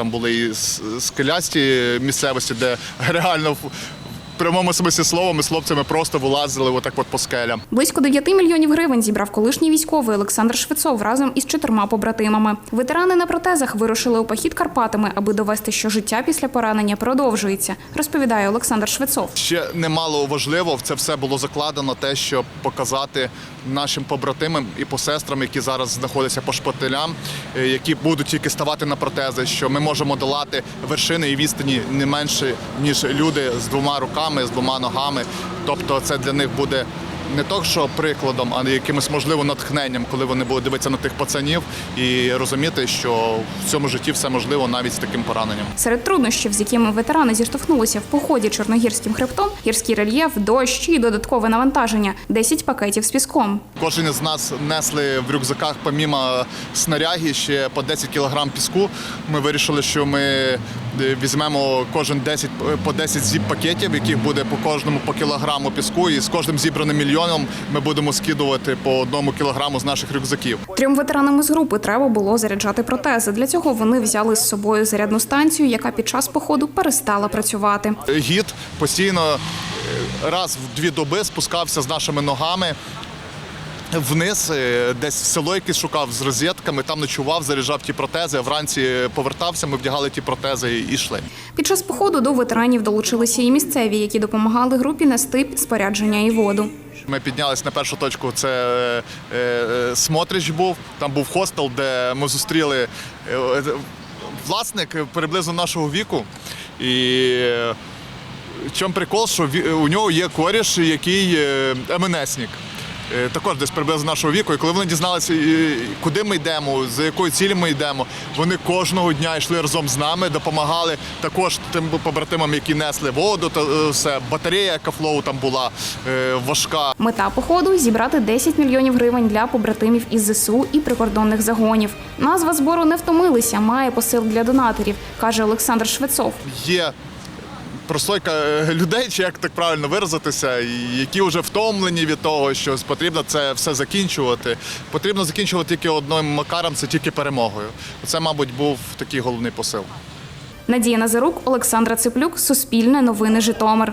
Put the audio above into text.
там були і скелясті місцевості, де реально прямому смислі слова ми з хлопцями просто вилазили отак от по скелям. Близько 9 мільйонів гривень зібрав колишній військовий Олександр Швецов разом із чотирма побратимами. Ветерани на протезах вирушили у похід Карпатами, аби довести, що життя після поранення продовжується, розповідає Олександр Швецов. Ще немало важливо, в це все було закладено те, щоб показати нашим побратимам і посестрам, які зараз знаходяться по шпиталям, е, які будуть тільки ставати на протези, що ми можемо долати вершини і відстані не менше ніж люди з двома руками, з двома ногами. Тобто, це для них буде. Не то, що прикладом, а якимось можливо натхненням, коли вони будуть дивитися на тих пацанів і розуміти, що в цьому житті все можливо навіть з таким пораненням. Серед труднощів, з якими ветерани зіштовхнулися в поході чорногірським хребтом, гірський рельєф, дощ і додаткове навантаження 10 пакетів з піском. Кожен із нас несли в рюкзаках, помімо снаряги, ще по 10 кг піску. Ми вирішили, що ми е, візьмемо кожен 10, по 10 зіп пакетів, яких буде по кожному по кілограму піску, і з кожним зібраним мільйоном ми будемо скидувати по одному кілограму з наших рюкзаків. Трьом ветеранам із групи треба було заряджати протези. Для цього вони взяли з собою зарядну станцію, яка під час походу перестала працювати. Гід постійно е, раз в дві доби спускався з нашими ногами. Вниз, е, десь в село якесь шукав з розетками, там ночував, заряджав ті протези. а Вранці повертався, ми вдягали ті протези і йшли. Під час походу до ветеранів долучилися і місцеві, які допомагали групі нести спорядження і воду. Ми піднялись на першу точку. Це е, е, Смотрич був. Там був хостел, де ми зустріли е, власник приблизно нашого віку. І в чому прикол, що у нього є коріш, який МНСник. Е, Також десь приблизно нашого віку. І коли вони дізналися, е, куди ми йдемо, за якою цілі ми йдемо, вони кожного дня йшли разом з нами, допомагали також тим побратимам, які несли воду, та е, все. Батарея Кафлоу там була важка. Мета походу зібрати 10 мільйонів гривень для побратимів із ЗСУ і прикордонних загонів. Назва збору не втомилися, має посил для донаторів, каже Олександр Швецов. Є прослойка е, людей, чи як так правильно виразитися, які вже втомлені від того, що потрібно це все закінчувати. Потрібно закінчувати тільки одним макаром, це тільки перемогою. Це, мабуть, був такий головний посил. Надія Назарук, Олександра Циплюк, Суспільне новини Житомир.